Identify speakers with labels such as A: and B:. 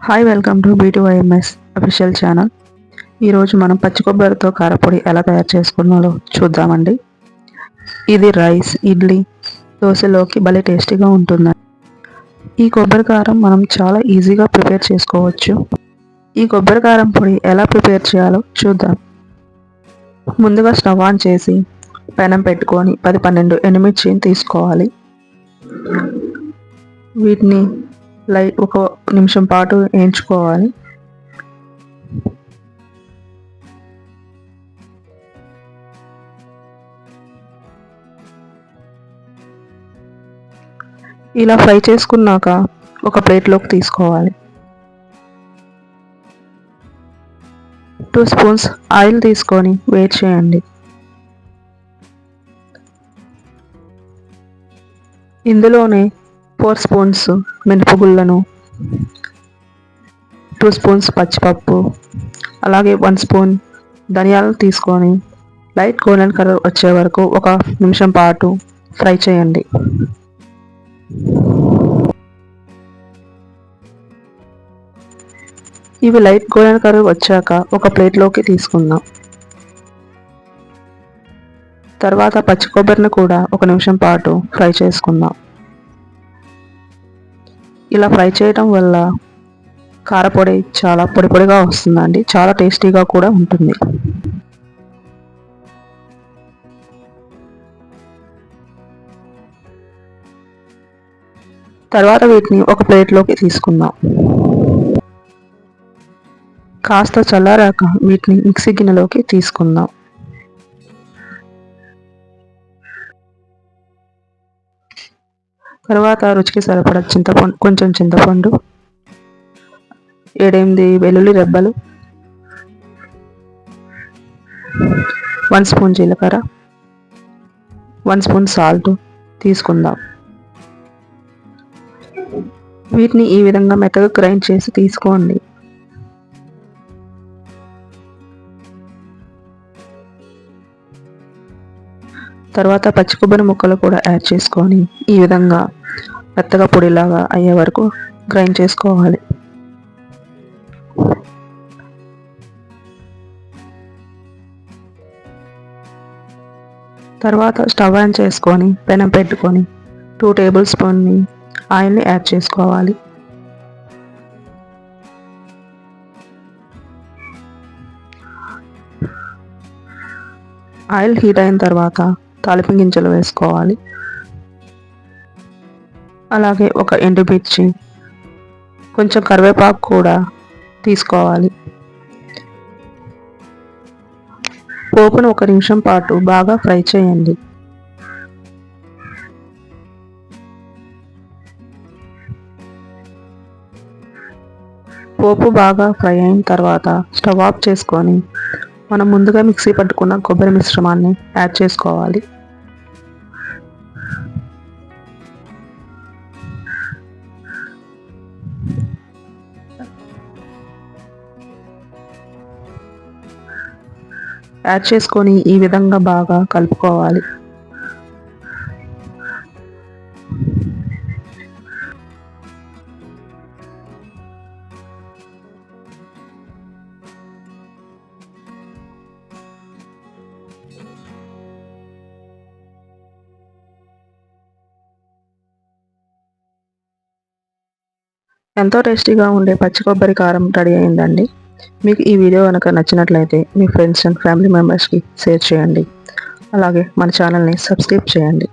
A: Hi welcome to BTYMS official channel ఈరోజు మనం పచ్చి కొబ్బరితో కారపొడి ఎలా తయారు చేసుకున్నాలో చూద్దామండి. ఇది రైస్ ఇడ్లీ దోశలోకి భలే టేస్టీగా ఉంటుంది. ఈ కొబ్బరి కారం మనం చాలా ఈజీగా ప్రిపేర్ చేసుకోవచ్చు. ఈ కొబ్బరి కారం పొడి ఎలా ప్రిపేర్ చేయాలో చూద్దాం. ముందుగా స్టవ్ ఆన్ చేసి పెనం పెట్టుకొని పది పన్నెండు ఎనిమిర్చిని తీసుకోవాలి. వీటిని లైట్ ఒక నిమిషం పాటు వేయించుకోవాలి ఇలా ఫ్రై చేసుకున్నాక ఒక ప్లేట్లోకి తీసుకోవాలి. టూ స్పూన్స్ ఆయిల్ తీసుకొని వేట్ చేయండి. ఇందులోనే ఫోర్ స్పూన్స్ మినపగుళ్ళను. టూ స్పూన్స్ పచ్చిపప్పు. అలాగే వన్ స్పూన్ ధనియాలు తీసుకొని లైట్ గోల్డెన్ కలర్ వచ్చే వరకు ఒక నిమిషం పాటు ఫ్రై చేయండి. ఇవి లైట్ గోల్డెన్ కలర్ వచ్చాక ఒక ప్లేట్లోకి తీసుకుందాం. తర్వాత పచ్చి కొబ్బరిని కూడా ఒక నిమిషం పాటు ఫ్రై చేసుకుందాం. ఇలా ఫ్రై చేయడం వల్ల కారపొడి చాలా పొడి పొడిగా వస్తుందండి. చాలా టేస్టీగా కూడా ఉంటుంది. తర్వాత వీటిని ఒక ప్లేట్లోకి తీసుకుందాం. కాస్త చల్లారాక వీటిని మిక్సీ గిన్నెలోకి తీసుకుందాం. తర్వాత రుచికి సరిపడ చింతపండు కొంచెం చింతపండు ఏడెనిమిది వెల్లుల్లి రెబ్బలు వన్ స్పూన్ జీలకర్ర వన్ స్పూన్ సాల్ట్ తీసుకుందాం. వీటిని ఈ విధంగా మెత్తగా గ్రైండ్ చేసి తీసుకోండి. తర్వాత పచ్చి కొబ్బరి ముక్కలు కూడా యాడ్ చేసుకొని ఈ విధంగా మెత్తగా పొడిలాగా అయ్యే వరకు గ్రైండ్ చేసుకోవాలి. తర్వాత స్టవ్ ఆన్ చేసుకొని పెనం పెట్టుకొని టూ టేబుల్ స్పూన్ని ఆయిల్ని యాడ్ చేసుకోవాలి. ఆయిల్ హీట్ అయిన తర్వాత తాలింపు గింజలు వేసుకోవాలి. అలాగే ఒక ఎండుమిర్చి కొంచెం కరివేపాకు కూడా తీసుకోవాలి. పోపును ఒక నిమిషం పాటు బాగా ఫ్రై చేయండి. పోపు బాగా ఫ్రై అయిన తర్వాత స్టవ్ ఆఫ్ చేసుకొని మనం ముందుగా మిక్సీ పట్టుకున్న కొబ్బరి మిశ్రమాన్ని యాడ్ చేసుకోవాలి. యాడ్ చేసుకొని ఈ విధంగా బాగా కలుపుకోవాలి. ఎంతో టేస్టీగా ఉండే పచ్చి కొబ్బరి కారం రెడీ అయిందండి. మీకు ఈ వీడియో కనుక నచ్చినట్లయితే మీ ఫ్రెండ్స్ అండ్ ఫ్యామిలీ మెంబర్స్కి షేర్ చేయండి. అలాగే మన ఛానల్ని సబ్స్క్రైబ్ చేయండి.